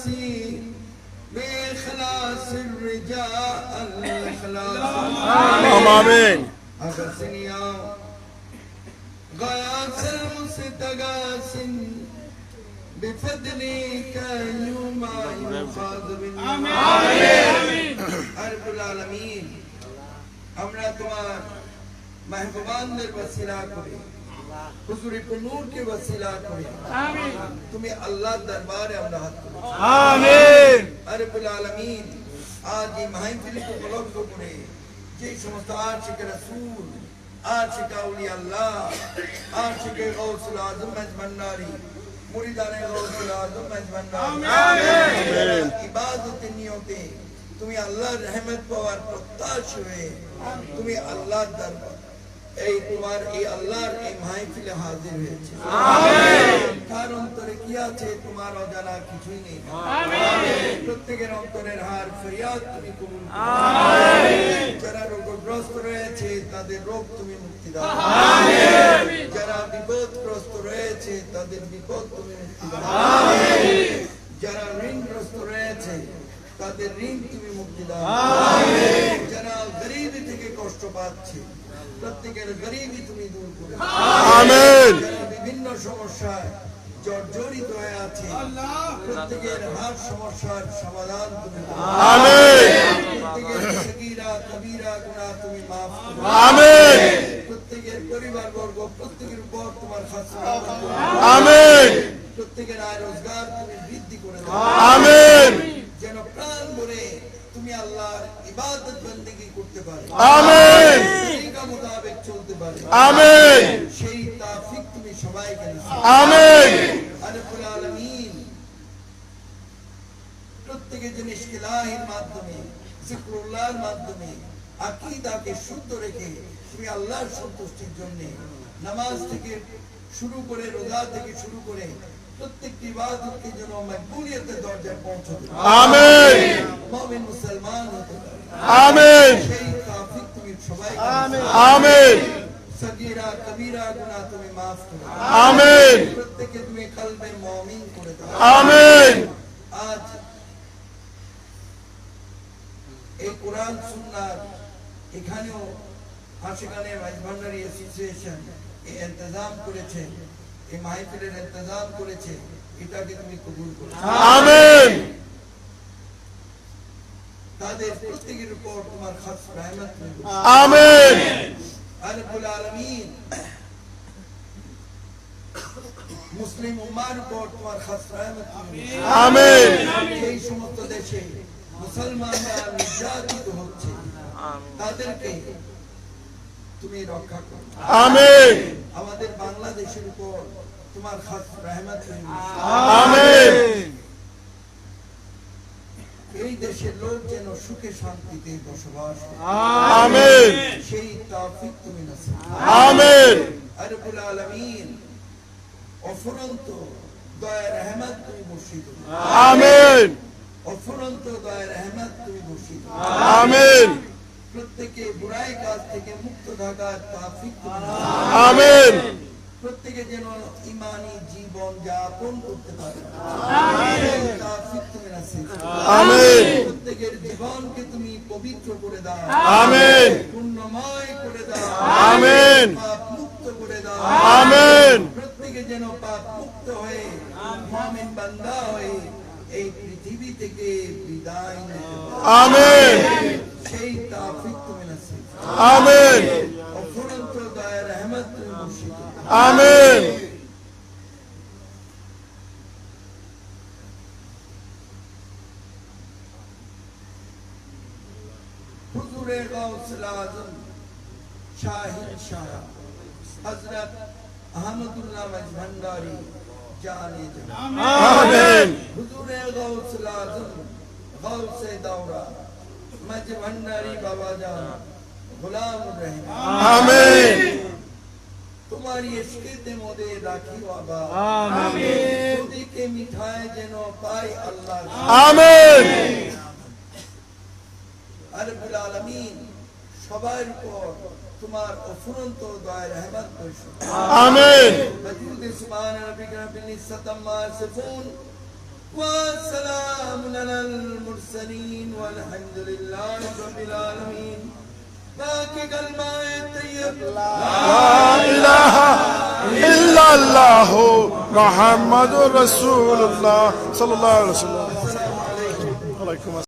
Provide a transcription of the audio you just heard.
نسي بإخلاص الرجاء الإخلاص اللهم آمين أغسني يا غياث المستغاث بفضلك يوم يخاض آمين رب العالمين আমরা তোমার মেহমানদের ওসিলা করে हुजूर नूर के वसीला आमीन तुम्हें अल्लाह दरबार अमराहत आमीन अरबुल आलमीन आज ये महफिल को बुलंद करे যে সমস্ত আশিক রাসূল আশিক আউলিয়া আল্লাহ আশিক গাউসুল আযম মজমান্নারি মুরিদানে গাউসুল আযম মজমান্নারি আমিন ইবাদত নিয়তে তুমি আল্লাহর রহমত পাওয়ার প্রত্যাশী হয়ে তুমি আল্লাহর দরবারে এই তোমার এই আল্লাহর এই মাহফিলে হাজির হয়েছে। কার অন্তরে কি আছে? তোমার অজানা কিছুই নেই। প্রত্যেকের অন্তরের হার ফরিয়াদ তুমি কবুল। যারা রোগগ্রস্ত রয়েছে তাদের রোগ তুমি মুক্তি দাও। যারা বিপদগ্রস্ত রয়েছে তাদের বিপদ তুমি মুক্তি দাও। যারা ঋণগ্রস্ত রয়েছে তাদের ঋণ তুমি মুক্তি দাও। যারা গরিব থেকে কষ্ট পাচ্ছে প্রত্যেকের গরিবি তুমি দূর করে বিভিন্ন সমস্যায় জর্জরিত হয়ে আছে প্রত্যেকের হার সমস্যার সমাধান তুমি প্রত্যেকের তুমি মাফ তুমি আল্লাহর ইবাদত বন্দেগী করতে পারো آمين তরিকা মোতাবেক চলতে পারে آمين সেই তাফিক তুমি সবাইকে দাও آمين আলফুল আলমিন প্রত্যেকে জিনিস ইলাহির মাধ্যমে জিক্রুল্লাহর মাধ্যমে আকীদাকে শুদ্ধ রেখে তুমি আল্লাহর সন্তুষ্টির জন্য নামাজ থেকে শুরু করে রোজা থেকে শুরু করে প্রত্যেকটি এখানেও আশিকানে রাজভান্ডারি অ্যাসোসিয়েশন ইন্তজাম করেছে এই মাহফিলের ইন্তজাম করেছে এটাকে তুমি কবুল করো। আমিন। তাদের প্রত্যেকের উপর তোমার খাস রহমত আমিন। রব্বুল আলামিন মুসলিম উম্মার উপর তোমার খাস রহমত আমিন। এই সমস্ত দেশে মুসলমানরা নির্যাতিত হচ্ছে। তাদেরকে তুমি রক্ষা করো। আমিন। আমাদের বাংলাদেশের উপর তোমার খাস রহমত আমিন। এই দেশের লোক যেন সুখে শান্তিতে বসবাস আমিন। সেই তাফিক তুমি নাসিব আমিন। রব্বুল আলামিন অফুরন্ত দয়া রহমত তুমি বর্ষিত আমিন। অফুরন্ত দয়া রহমত তুমি বর্ষিত আমিন। প্রত্যেকে বুড়াই কাজ থেকে মুক্ত থাকার তাফিক প্রত্যেকে যেন ইমানি জীবন যাপন করতে পারে। প্রত্যেকের জীবনকে তুমি পবিত্র করে দাও। আমিন। করে দাও। পাপ মুক্ত করে দাও। আমিন। প্রত্যেকে যেন পাপ মুক্ত হয়ে মুমিন বান্দা হয়ে এই পৃথিবী থেকে বিদায় নিতে আমিন। şey tavfik tümünesin. Amin. Ofunun to daya rahmet tümüşik. Amin. Huzure Gavsul Azam Şahin Şah'a Hazret Ahmetullah Mecbandari Cani Cani Amin. Huzure Gavsul Azam Gavsul Davra मज भंडारी बाबा जान गुलाम रहे तुम्हारी इश्कित मोदे राखी बाबा आमीन खुदी के मिठाए जनो पाए अल्लाह आमीन আরবুল আলামিন সবার উপর তোমার অফুরন্ত দয়া রহমত বর্ষণ আমিন মজুদ সুবহান রাব্বিকা রাব্বিল ইজ্জাতি আম্মা ইয়াসিফুন والسلام على المرسلين والحمد لله رب العالمين. باقي كلمة طيب. لا إله إلا الله محمد رسول الله صلى الله عليه وسلم.